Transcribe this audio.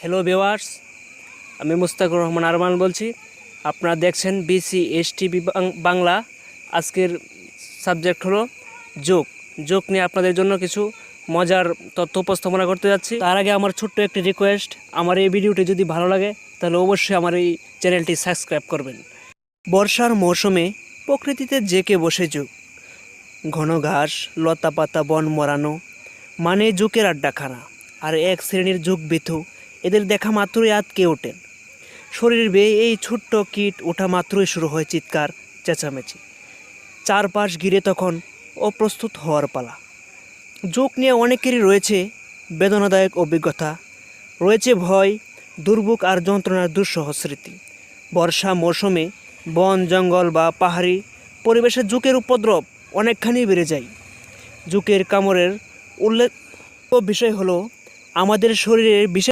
Hello viewers আমি মুস্তাকুর রহমান আরমান বলছি। আপনারা দেখছেন বিসি এসটি বাংলা। আজকের সাবজেক্ট হলো যোগ। যোগ নিয়ে আপনাদের জন্য কিছু মজার তথ্য উপস্থাপনা করতে যাচ্ছি। তার আগে আমার ছোট্ট একটি রিকোয়েস্ট আমার এই ভিডিওটি যদি ভালো লাগে, তাহলে অবশ্যই আমার এই চ্যানেলটি সাবস্ক্রাইব করবেন। বর্ষার মৌসুমে প্রকৃতিতে জেকে বসে যুগ। ঘন ঘাস লতা পাতা বন মরানো মানে যুগের আড্ডাখানা। আর এক শ্রেণির যুগ বিথু। এদের দেখা মাত্রই আতকে ওঠেন। শরীর বেয়ে এই ছোট্ট কীট ওঠা মাত্রই শুরু হয় চিৎকার, চেঁচামেচি। চারপাশ ঘিরে তখন অপ্রস্তুত হওয়ার পালা। যোগ নিয়ে অনেকেরই রয়েছে বেদনাদায়ক অভিজ্ঞতা, রয়েছে ভয়, দুর্ভোগ আর যন্ত্রণার দুঃসহ স্মৃতি। বর্ষা মৌসুমে বন, জঙ্গল বা পাহাড়ি পরিবেশে জুকের উপদ্রব অনেকখানি বেড়ে যায়। জুকের কামড়ের উল্লেখ বিষয় হলো, আমাদের শরীরের বিশেষ